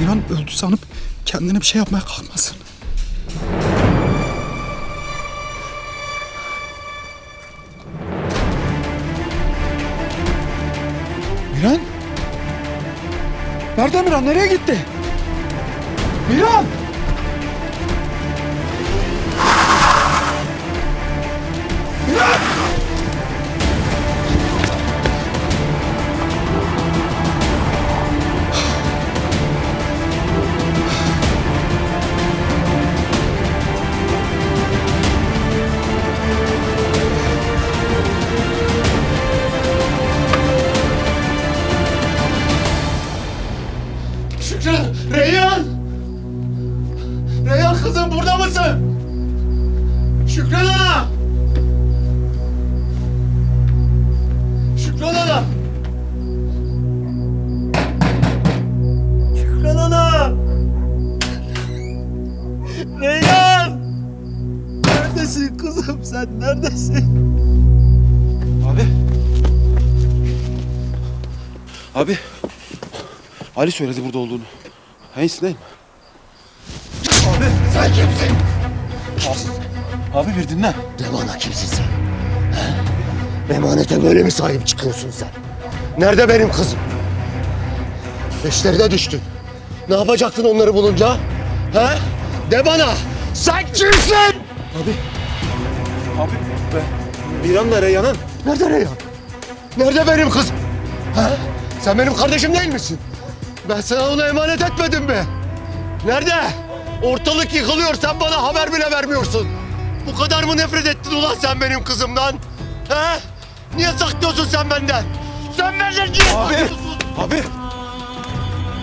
Miran öldü sanıp kendine bir şey yapmaya kalkmasın. Miran? Nerede Miran? Nereye gitti? Miran! Şükran ana! Şükran ana! Şükran ana! Reyhan! Neredesin kızım sen neredesin? Abi. Abi. Ali söyledi burada olduğunu. Değil mi? Abi sen kimsin? Abi bir dinle. De bana kimsin sen? He? Emanete böyle mi sahip çıkıyorsun sen? Nerede benim kızım? Peşlerine düştün. Ne yapacaktın onları bulunca? He? De bana! Sen kimsin? Abi. Abi be. Miran'la Reyhan'ın. Nerede Reyhan? Nerede benim kızım? He? Sen benim kardeşim değil misin? Ben sana onu emanet etmedim mi? Nerede? Ortalık yıkılıyor sen bana haber bile vermiyorsun. Bu kadar mı nefret ettin ulan sen benim kızımdan? He? Niye saklıyorsun sen benden? Sen benden niye Abi. saklıyorsun? Abi.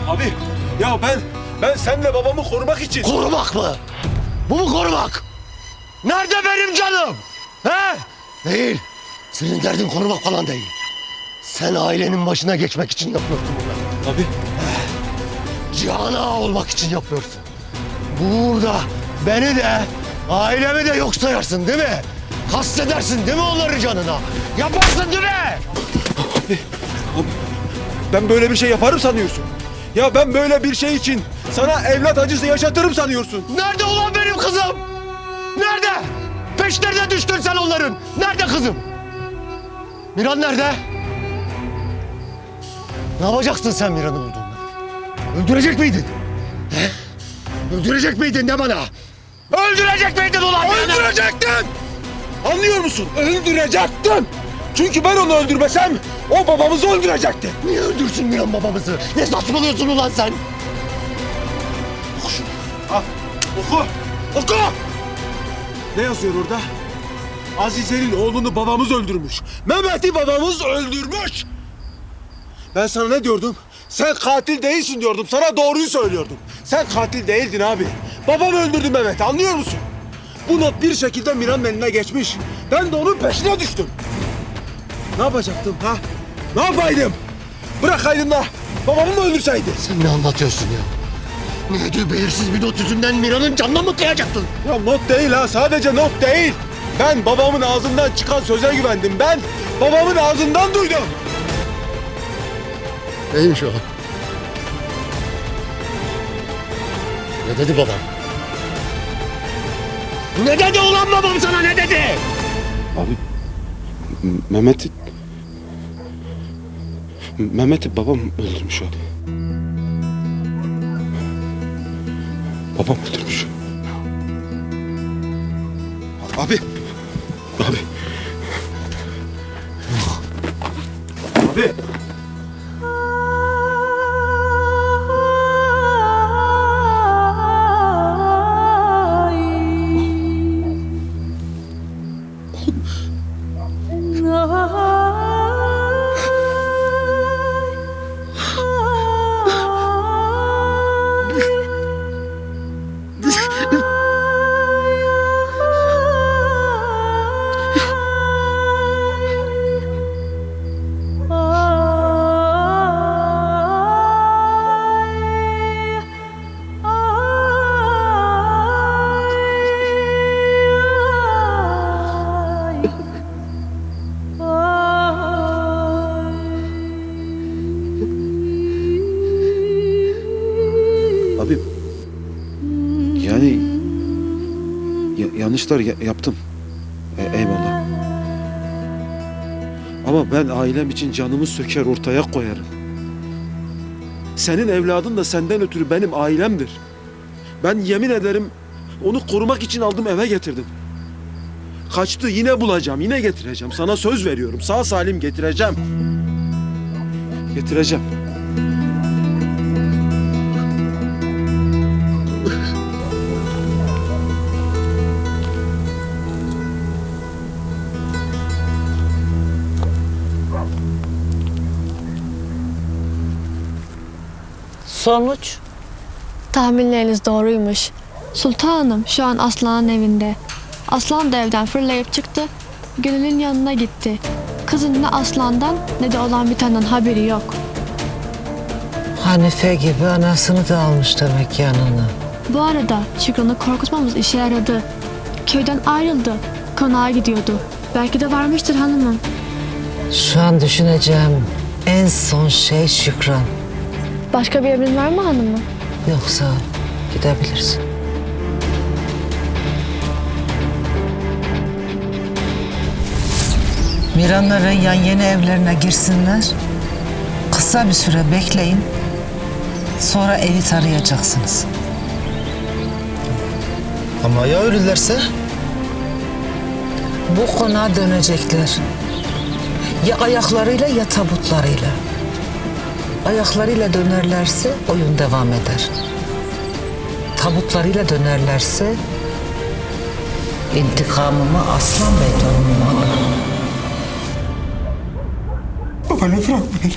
Abi. Ya ben ben seninle babamı korumak için. Korumak mı? Bu mu korumak? Nerede benim canım? He? Değil. Senin derdin korumak falan değil. Sen ailenin başına geçmek için yapıyorsun bunları. Abi. Cihan ağa olmak için yapıyorsun. Burada beni de ailemi de yok sayarsın değil mi? Kastedersin değil mi onların canına? Yaparsın değil mi? Ben böyle bir şey yaparım sanıyorsun. Ya ben böyle bir şey için sana evlat acısı yaşatırım sanıyorsun. Nerede ulan benim kızım? Nerede? Peşlerine düştün sen onların. Nerede kızım? Miran nerede? Ne yapacaksın sen Miran'ı bulduğunda? Öldürecek miydin? He? Öldürecek miydin de bana? Öldürecek miydin ulan Miran'ı? Öldürecektin! Anlıyor musun? Öldürecektin! Çünkü ben onu öldürmesem o babamızı öldürecekti. Niye öldürsün Miran babamızı? Ne saçmalıyorsun ulan sen? Al, oku, oku! Ne yazıyor orada? Azize'nin oğlunu babamız öldürmüş. Mehmet'i babamız öldürmüş. Ben sana ne diyordum? Sen katil değilsin diyordum. Sana doğruyu söylüyordum. Sen katil değildin abi. Babam öldürdü Mehmet'i anlıyor musun? Bu not bir şekilde Miran'ın eline geçmiş. Ben de onun peşine düştüm. Ne yapacaktım ha? Ne yapaydım? Bırakaydın da babamı mı öldürseydi? Sen ne anlatıyorsun ya? Neydi belirsiz bir not yüzünden Miran'ın canına mı kıyacaktın? Ya not değil ha sadece not değil. Ben babamın ağzından çıkan söze güvendim. Ben babamın ağzından duydum. Neymiş o? Ne dedi babam? Ne dedi ulan babam sana ne dedi? Abi Mehmet'i Mehmet'i babam öldürmüş abi. Babam öldürmüş. Abi. Abi. Abi. Ya- yaptım. E- eyvallah. Ama ben ailem için canımı söker ortaya koyarım. Senin evladın da senden ötürü benim ailemdir. Ben yemin ederim onu korumak için aldım eve getirdim. Kaçtı yine bulacağım yine getireceğim. Sana söz veriyorum sağ salim getireceğim. Getireceğim. Sonuç? Tahminleriniz doğruymuş. Sultanım şu an Aslan'ın evinde. Aslan da evden fırlayıp çıktı. Gönül'ün yanına gitti. Kızın ne Aslan'dan ne de olan bitenden haberi yok. Hanife gibi anasını da almış demek yanına. Bu arada Şükran'ı korkutmamız işe yaradı. Köyden ayrıldı. Konağa gidiyordu. Belki de varmıştır hanımım. Şu an düşüneceğim en son şey Şükran. Başka bir emrin var mı hanımım? Yoksa gidebilirsin. Miran'la Reyyan yeni evlerine girsinler. Kısa bir süre bekleyin. Sonra evi tarayacaksınız. Ama ya ölürlerse? Bu konağa dönecekler. Ya ayaklarıyla ya tabutlarıyla. Ayaklarıyla dönerlerse oyun devam eder. Tabutlarıyla dönerlerse intikamımı Aslan Bey torunuma alırım. Baba ne bırak beni.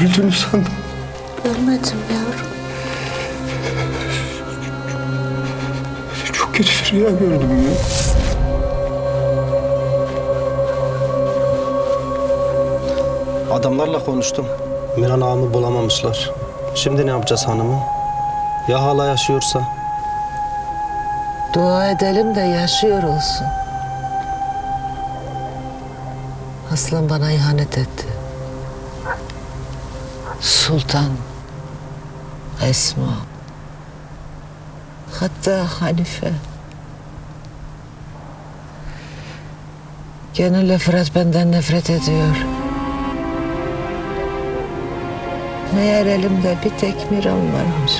Öldüğünü sandım. Ölmedim yavrum. Çok kötü bir rüya gördüm ya. Adamlarla konuştum. Miran ağamı bulamamışlar. Şimdi ne yapacağız hanımı? Ya hala yaşıyorsa? Dua edelim de yaşıyor olsun. Aslan bana ihanet etti. Sultan, Esma, hatta Hanife. Gönülle Fırat benden nefret ediyor. Meğer elimde bir tek Miran varmış.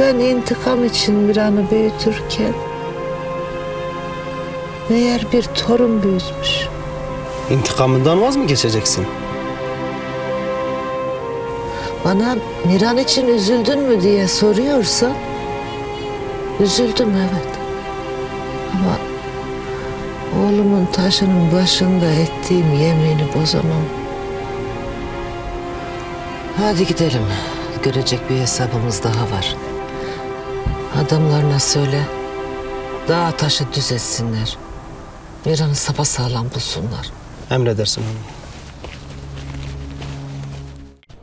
Ben intikam için Miran'ı büyütürken meğer bir torun büyütmüş. İntikamından vaz mı geçeceksin? Bana Miran için üzüldün mü diye soruyorsan üzüldüm evet. Ama oğlumun taşının başında ettiğim yemini bozamam. Hadi gidelim. Görecek bir hesabımız daha var. Adamlarına söyle. Dağ taşı düz etsinler. Miran'ı sapasağlam bulsunlar. Emredersin hanım.